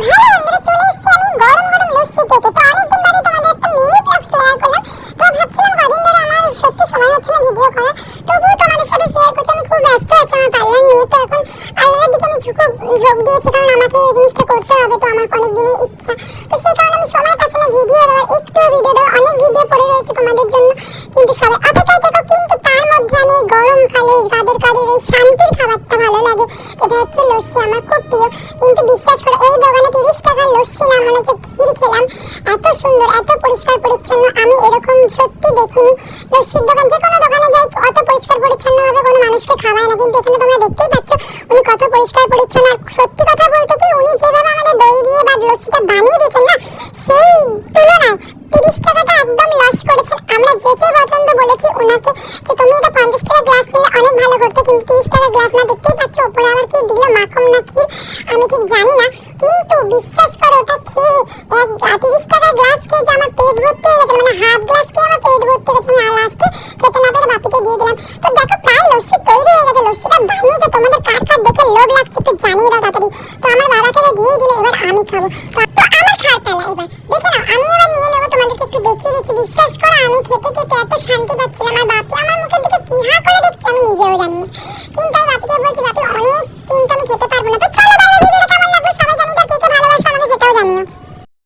Hello বন্ধুরা চলে এসেছি আমি গরম গরম লস্যি খেতে তো অনেকদিন বাদে তোমাদের একটা মিনি ব্লগ শেয়ার করলাম তো ভাবছিলাম কদিন ধরে আমি খুব ঝোঁক দিয়েছি কারণ আমাকে এই জিনিসটা করতে হবে তো আমার অনেক দিনের ইচ্ছা তো সেই কারণে শান্তির খাবারটা ভালো লাগে। যেটা হচ্ছে লস্যি, আমার খুব প্রিয়। কিন্তু বিশ্বাস করো, এই দোকানে তিরিশ টাকার লস্যি না, মনে হচ্ছে ক্ষীর খেলাম, এত সুন্দর, এত পরিষ্কার পরিচ্ছন্ন, আমি এরকম সত্যি দেখিনি। লস্যির দোকান, যে কোনো দোকানে যাই, অত পরিষ্কার পরিচ্ছন্ন ভাবে কোনো মানুষকে খাওয়ায় না। কিন্তু এখানে তোমরা দেখতেই পাচ্ছ, উনি কত পরিষ্কার পরিচ্ছন্ন। আর সত্যি কথা বলতে কি, উনি যেভাবে আমাদের দই দিয়ে বা লস্যিটা বানিয়ে দিয়েছেন না, সেই তুলনায় তিরিশ টাকাটা একদম লস করেছেন। আমরা যে যে পছন্দ বলেছি ওনাকে যে তুমি এটা পঞ্চাশ টাকা গ্লাস নিলে অনেক ভালো করতে কিন্তু তিরিশ টাকা গ্লাস না দেখতেই পাচ্ছ ওপরে আবার কি দিল না ক্ষীর আমি ঠিক জানি না, কিন্তু বিশ্বাস করো, ওটা খেয়ে এক তিরিশ টাকা গ্লাস খেয়ে যে আমার পেট ভর্তি হয়ে গেছে মানে হাফ গ্লাস খেয়ে আমার পেট ভর্তি হয়ে গেছে, আমি লাস্টে খেতে না পেরে বাপিকে দিয়ে দিলাম। তো দেখো, প্রায় লস্যি তৈরি হয়ে গেছে, লস্যিটা বানিয়েছে তোমাদের কার কার দেখে লোভ লাগছে একটু জানিয়ে দাও তাড়াতাড়ি। তো আমার বাবাকে দিয়ে দিলে, এবার আমি খাব। তো আমার খাওয়ার পালা এবার। দেখে নাও, আমি এবার নিয়ে নেব, তোমাদেরকে একটু দেখিয়ে দিচ্ছি। বিশ্বাস করো, আমি খেতে খেতে এত শান্তি পাচ্ছিলাম। আর বাপি আমার মুখে